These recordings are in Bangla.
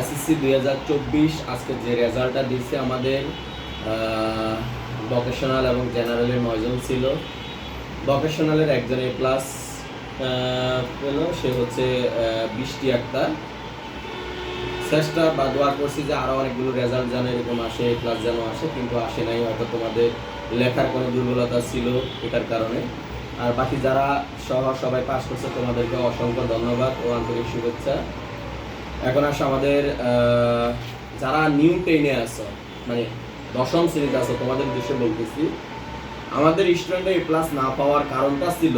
এসএসসি দুই হাজার চব্বিশ, আজকে যে রেজাল্টটা দিচ্ছে আমাদের ভোকেশনাল এবং জেনারেলের নয়জন ছিল। ভোকেশনালের একজন এ প্লাস পেল, সে হচ্ছে বৃষ্টি আক্তার। চেষ্টা বা দোয়া করছি যে আরও অনেকগুলো রেজাল্ট যেন এরকম আসে ক্লাস যেন আসে, কিন্তু আসে নাই, হয়তো তোমাদের লেখার কোনো দুর্বলতা ছিল এটার কারণে। আর বাকি যারা সহ সবাই পাস করছে, তোমাদেরকে অসংখ্য ধন্যবাদ ও আন্তরিক শুভেচ্ছা। এখন আসে আমাদের যারা নিউ টেনে আছো মানে দশম শ্রেণীতে আছো, তোমাদের উদ্দেশ্যে বলতেছি, আমাদের স্টুডেন্টে এ প্লাস না পাওয়ার কারণটা ছিল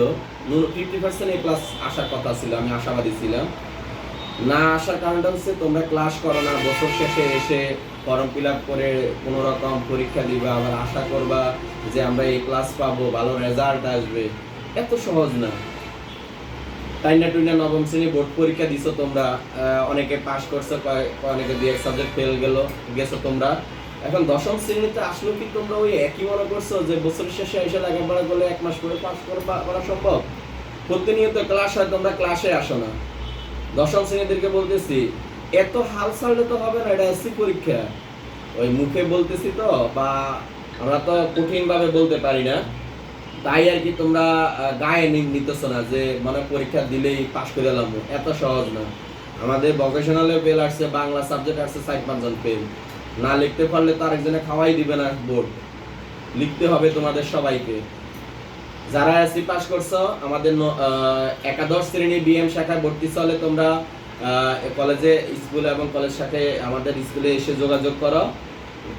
ফিফটি পার্সেন্ট এ প্লাস আসার কথা ছিল, আমি আশাবাদী ছিলাম। না আসার কারণটা হচ্ছে তোমরা ক্লাস করো না, বছর শেষে এসে ফর্ম ফিল আপ করে কোনো রকম পরীক্ষা দিবা, আবার আশা করবা যে আমরা এই ক্লাস পাবো, ভালো রেজাল্ট আসবে। এত সহজ না। টাইনা টুইনা নবম শ্রেণি বোর্ড পরীক্ষা দিছো তোমরা? অনেকে পাস করছ অনেকে দুই এক সাবজেক্ট ফেল গেল, গেছো তোমরা। এখন দশম শ্রেণীতে আসলো কি তোমরা ওই একই মনে করছ যে বছর শেষে এসে লেখাপড়া করলে এক মাস পরে পাস করা সম্ভব? প্রতিনিয়ত ক্লাস হয়, তোমরা ক্লাসে আসো না। দশম শ্রেণীদেরকে বলতেছি, এত হাল ছাড়লে তো হবে না, এটা এসসি পরীক্ষা। ওই মুখে বলতেছি তো, বা আমরা তো কঠিন ভাবে বলতে পারি না। তাই আর কি তোমরা গায়ে নি- না যে মানে পরীক্ষা দিলেই পাশ করে এলাম। এত সহজ না। আমাদের ভোকেশনালে ফেল আসছে, বাংলা সাবজেক্ট আসছে সাইড পাঁচজন ফেল না লিখতে পারলে তো আরেকজনে খাওয়াই দিবে না বোর্ড লিখতে হবে তোমাদের সবাইকে। যারা এসসি পাস করছ, আমাদের একাদশ শ্রেণি বিএম শাখায় ভর্তি চলে তোমরা। কলেজে স্কুল এবং কলেজ শাখায় আমাদের স্কুলে এসে যোগাযোগ করো।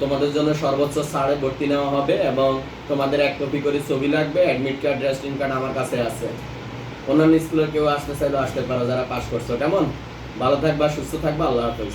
তোমাদের জন্য সর্বোচ্চ ছাড়ে ভর্তি নেওয়া হবে এবং তোমাদের এক কপি করে ছবি লাগবে অ্যাডমিট কার্ড রেস্টিং কার্ড আমার কাছে আছে। অন্যান্য স্কুলের কেউ আসতে চাইলেও আসতে পারো যারা পাস করছ। কেমন? ভালো থাকবা, সুস্থ থাকবা, আল্লাহ হাফেজ।